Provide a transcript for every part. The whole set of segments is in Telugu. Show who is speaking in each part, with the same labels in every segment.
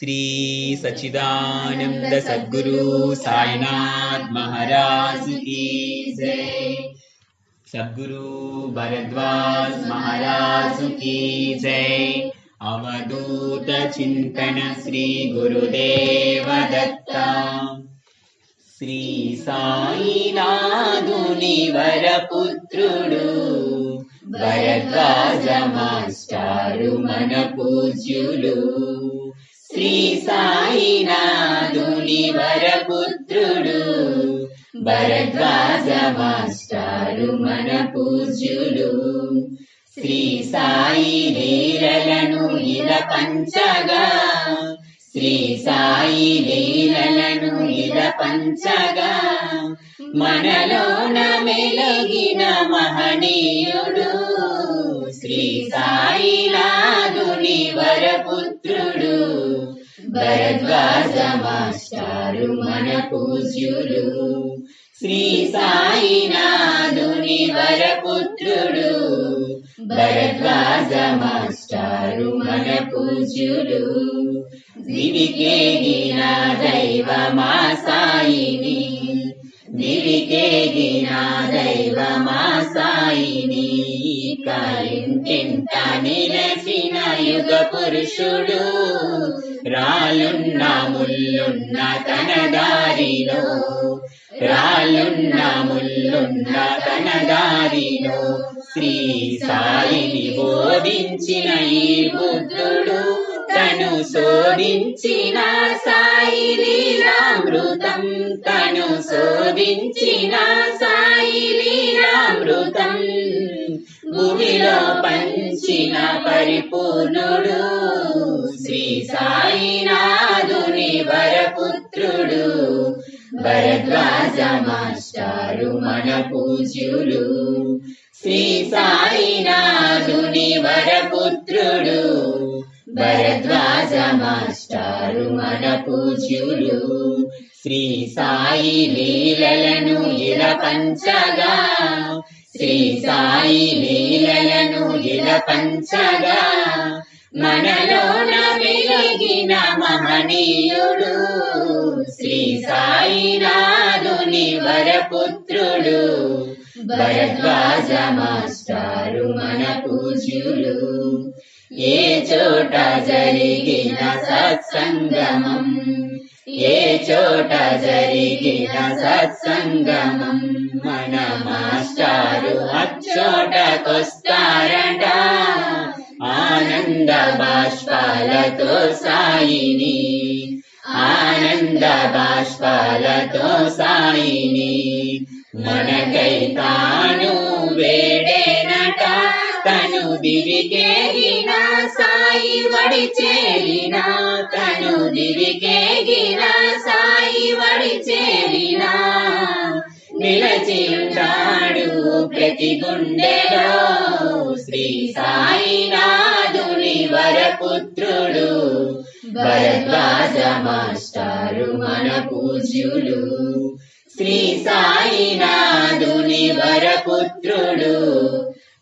Speaker 1: श्री सचिदानन्द सद्गुरु साईनाथ महाराज की जय सद्गुरु भरद्वाज महाराज की जय अवधूत चिन्तन श्री गुरुदेव दत्ता श्री साईनादुनि वरपुत्रुडु भरद्वाज मास्टारु मन पूज्युलु పుత్రుడు. భరద్వాజ మాస్టారు మన పూజ్యుడు. శ్రీ సాయి లీలలను ఇల పంచగా. శ్రీ సాయి లీలలను ఇల పంచగా. మనలోన మెలిగిన మహనీయుడు. శ్రీ సాయి నాదుని వరపుత్రుడు. భరద్వాజ మాస్టారు మన పూజ్యులు శ్రీ సాయినాథుని వరపుత్రుడు. భరద్వాజ మాస్టారు మన పూజ్యులు దివికేగిన దైవమా సాయిని. దివికేగిన దైవమా సాయిని. ఇంటింట నిలసిన యుగ పురుషుడు. రాలున్న ముల్లున్న తన దారిలో. రాలున్న ముల్లున్న తన దారిలో. శ్రీ సాయిని బోధించిన ఈ బుద్ధుడు. తను శోధించిన సాయి లీలామృతం తను శోధించిన సాయి లీలామృతం భూమిలో పంచిన పరిపూర్ణుడు శ్రీ సాయినాథుని వరపుత్రుడు భరద్వాజ మాస్టారు మన పూజ్యులు శ్రీ సాయినాథుని వరపుత్రుడు భరద్వాజ మాస్టారు మన పూజ్యులు శ్రీ సాయి లీలలను ఇలా పంచగా శ్రీ సాయి లీలలను ఇల పంచగా మనలోన వెలిగిన మహనీయుడు. శ్రీ సాయినాథుని వరపుత్రుడు భరద్వాజ మాస్టారు మన పూజ్యులు. ఏ చోట జరిగిన సత్సంగమం ఏ చోట జరిగిన సత్సంగమం. మన మాస్టారు అచ్చోటకొస్తారట. ఆనంద బాష్పాలతో సాయిని. ఆనంద బాష్పాలతో సాయిని. మనకై తాను వేడేనట. తను దివికేగిన సాయి వడి చేరినా నిలచి ఉంటాడు ప్రతి గుండెలో. శ్రీ సాయినాథుని వరపుత్రుడు భరద్వాజ మాస్టారు మన పూజ్యులు. శ్రీ సాయినాథుని వరపుత్రుడు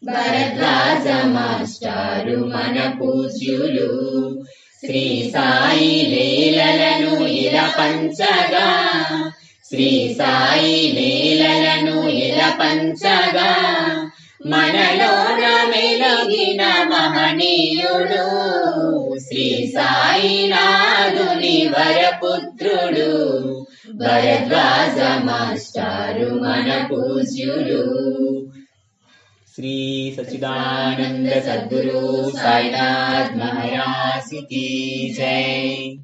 Speaker 1: భరద్వాజ మాస్టారు మన పూజ్యులు. శ్రీ సాయి లీలలను ఇలా పంచగా శ్రీ సాయి లీలలను ఇలా పంచగా? మనలోన మెలిగిన మహనీయుడు శ్రీ సాయి నాదుని వరపుత్రుడు భరద్వాజ మాస్టారు మన పూజ్యుడు. శ్రీ సచిదానంద సద్గురు సాయినాథ్ మహారాజ్ జై.